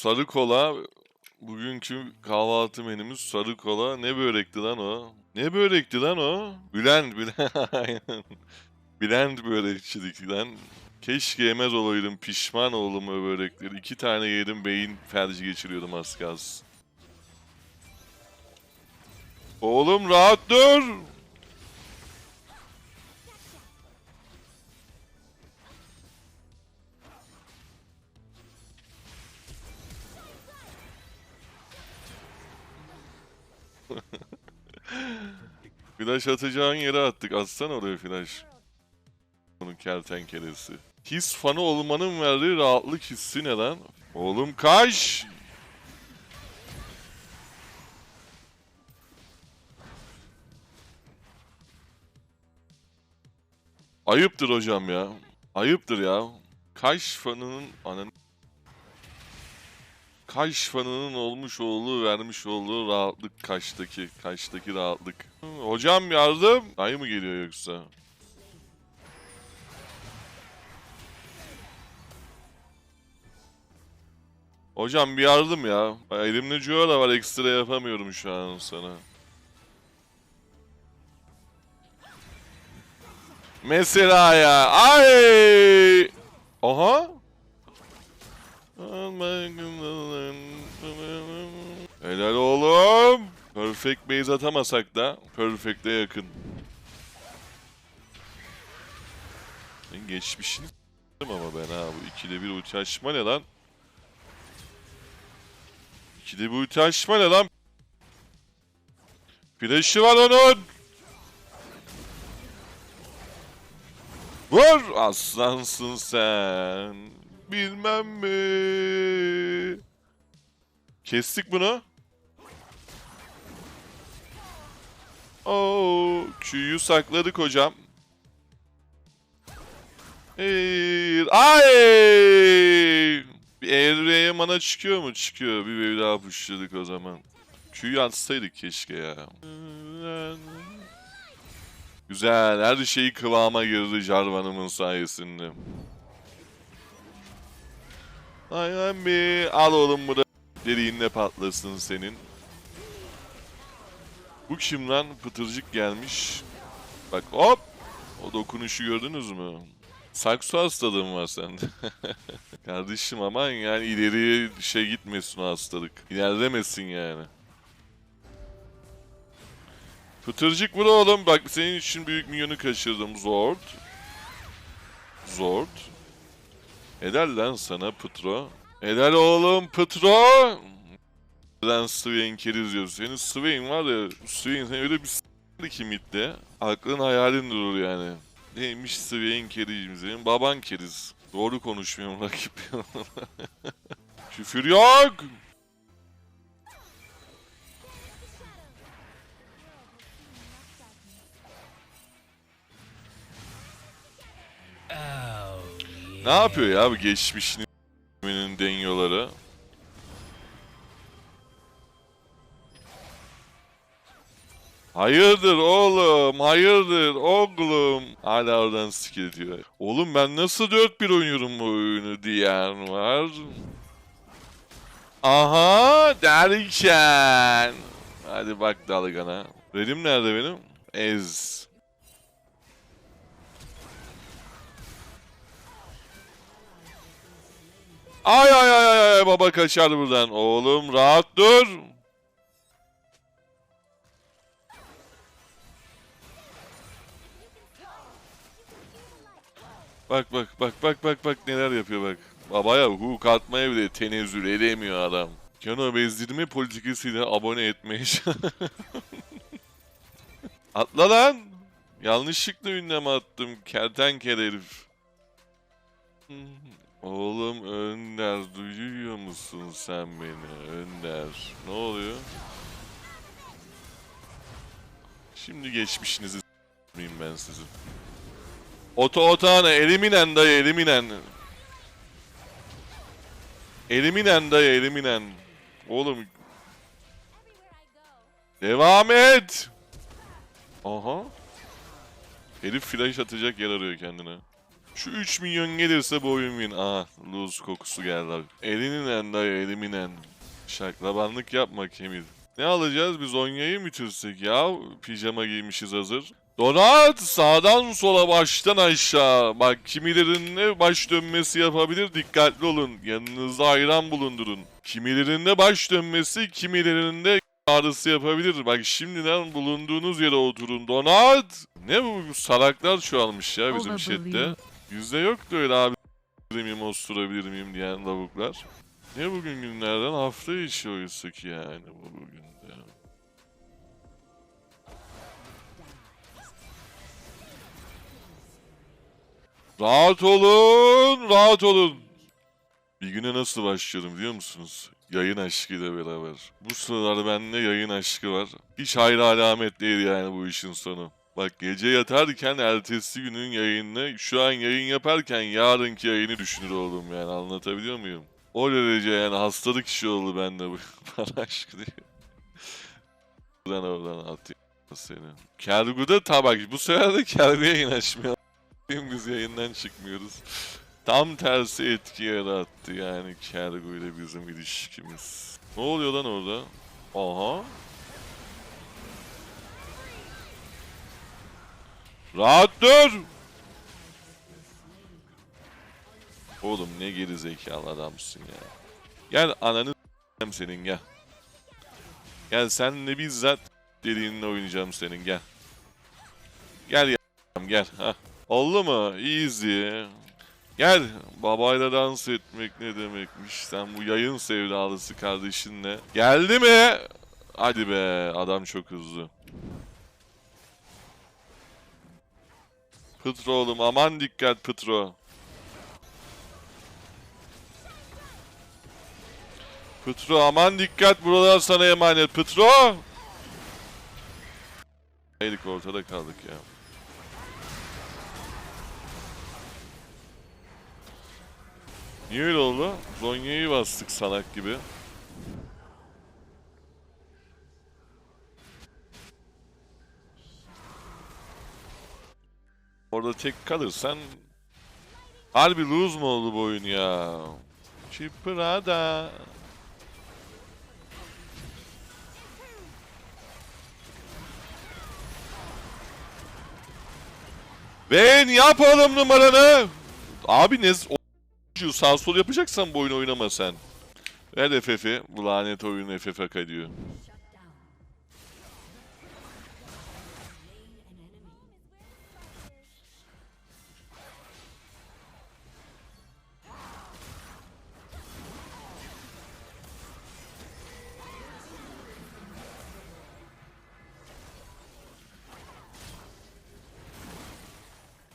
Sarı kola. Bugünkü kahvaltı menümüz sarı kola. Ne börekti lan o? Ne börekti lan o? Bülent, Bülent. Aynen. Bülent börekçilik lan. Keşke yemez olaydım. Pişman oldum o börekleri. İki tane yedim beyin felci geçiriyordum az kalsın. Oğlum rahat dur. Flash atacağın yere attık. Atsana oraya flash. Bunun kertenkelesi. His fanı olmanın verdiği rahatlık hissi ne lan? Oğlum kaç! Ayıptır hocam ya. Ayıptır ya. Kaş fanının anan Kaş fanının olmuş olduğu, vermiş olduğu rahatlık kaştaki, kaştaki rahatlık. Hocam yardım. Ay mı geliyor yoksa? Hocam bir yardım ya. Elimde da var ekstra yapamıyorum şu an sana. Mesela ya. Ay! Aha! Helal oğlum. Perfect base atamasak da perfect'e yakın. Ben geçmişini ama ben ha bu ikide bir ulti açma ne lan? İkide bir ulti açma ne lan? Flash'ı var onun. Vur aslansın sen. Bilmem mi? Kestik bunu. Oo, Q'yu sakladık hocam. Hayır. Ay! Evreye mana çıkıyor mu? Çıkıyor. Bir wave daha pushladık o zaman. Q'yu atsaydık keşke ya. Güzel. Her şey kıvama girdi Jarvan'ımın sayesinde. Aynen bir. Al oğlum bu da deliğinle patlasın senin. Bu kim lan? Pıtırcık gelmiş. Bak hop. O dokunuşu gördünüz mü? Sakso hastalığım var sende. Kardeşim aman yani ileriye şey gitmesin o hastalık. İlerlemesin yani. Pıtırcık vur oğlum. Bak senin için büyük milyonu kaçırdım. Zord. Zord. Helal lan sana Pıtro. Helal oğlum Pıtro. Lan Swain keriz diyor. Senin Swain var ya, Swain sen öyle bir s***li ki midde. Aklın hayalin durur yani. Neymiş Swain kerizim senin? Baban keriz. Doğru konuşmuyorum rakip. Küfür yok. Ne yapıyor ya bu geçmişinin denyoları? Hayırdır oğlum, hayırdır oğlum. Hala oradan skill diyor. Oğlum ben nasıl 4-1 oynuyorum bu oyunu diyen var. Aha derken. Hadi bak dalgana. Redim nerede benim? Ez. Ay ay ay ay ay baba kaçar buradan. Oğlum rahat dur. Bak bak bak bak bak bak neler yapıyor bak. Babaya hook atmaya bile tenezzül edemiyor adam. Kano bezdirme politikasıyla abone etmeye Atla lan. Yanlışlıkla ünlem attım. Kertenkele herif. Oğlum Önder duyuyor musun sen beni Önder? Ne oluyor? Şimdi geçmişinizi s**meyim ben sizin. Oto otağına eliminen dayı eliminen. Eliminen dayı eliminen. Oğlum devam et. Aha. Herif flash atacak yer arıyor kendine. Şu 3 milyon gelirse bu oyun win. Aha lose kokusu geldi abi. Elinin dayı elimin en. Şaklabanlık yapma Kemir. Ne alacağız biz Onya'yı mı türsek ya? Pijama giymişiz hazır. Donat sağdan sola baştan aşağı. Bak kimilerinde baş dönmesi yapabilir dikkatli olun. Yanınızda ayran bulundurun. Kimilerinde baş dönmesi kimilerinde ağrısı yapabilir. Bak şimdiden bulunduğunuz yere oturun. Donat! Ne bu salaklar çoğalmış ya bizim chatte. Yüzde yoktu öyle abi miyim osturabilir miyim diyen lavuklar. Ne bugün günlerden hafta içi oysa ki yani bu bugün de. Rahat olun, rahat olun. Bir güne nasıl başlıyorum biliyor musunuz? Yayın aşkıyla beraber. Bu sıralar bende yayın aşkı var. Hiç hayra alamet değil yani bu işin sonu. Bak gece yatarken ertesi günün yayınını şu an yayın yaparken yarınki yayını düşünür oldum yani anlatabiliyor muyum? O derece yani hastalık işi oldu bende bu. Bana aşkı diye. Buradan oradan atayım seni. Kergu'da tabak. Bu sefer de Kergu yayın açmıyor. Biz yayından çıkmıyoruz. Tam tersi etki yarattı yani Kergu ile bizim ilişkimiz. Ne oluyor lan orada? Aha. Rahat dur! Oğlum ne geri zekalı adamsın ya. Gel ananı senin gel. Gel senle bizzat dediğinle oynayacağım senin gel. Gel ya gel ha. Oldu mu? Easy. Gel. Babayla dans etmek ne demekmiş? Sen bu yayın sevdalısı kardeşinle. Geldi mi? Hadi be adam çok hızlı. Pıtro oğlum aman dikkat Pıtro. Pıtro aman dikkat buralar sana emanet Pıtro. Elik ortada kaldık ya. Niye öyle oldu? Zonya'yı bastık salak gibi. Orada tek kalırsan Harbi lose mu oldu bu oyun ya? Çiprada. Ben yapalım numaranı. Abi ne sağ sol yapacaksan bu oyunu oynama sen. Ver FF'i. Bu lanet oyun FF hak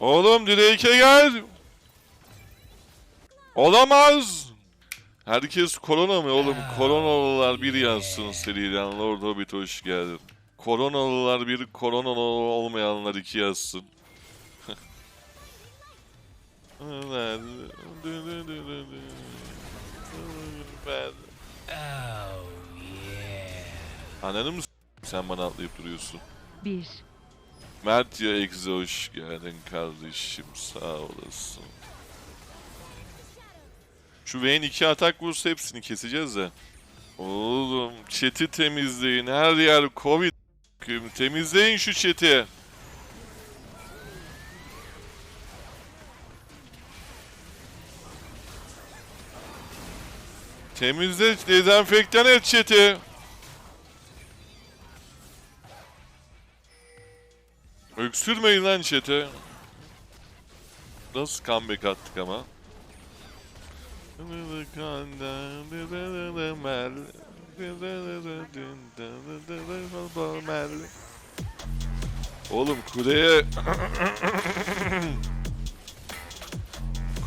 Oğlum Drake'e gel. Olamaz. Herkes korona mı oğlum? Koronalılar bir yazsın seriden. Lord Hobbit hoş geldin. Koronalılar bir, koronalı olmayanlar iki yazsın. Oh. Ananı mı sen bana atlayıp duruyorsun? 1. Mert ya Egze hoş geldin kardeşim sağ olasın. Şu Vayne iki atak vursa hepsini keseceğiz de. Oğlum chat'i temizleyin her yer covid temizleyin şu chat'i. Temizle dezenfektan et chat'i. Öksürmeyin lan chat'e. Nasıl comeback attık ama. Oğlum kuleye...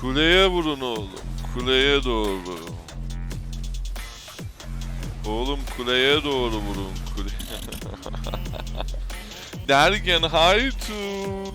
kuleye vurun oğlum. Kuleye doğru. Oğlum kuleye doğru vurun. Kule... Derken to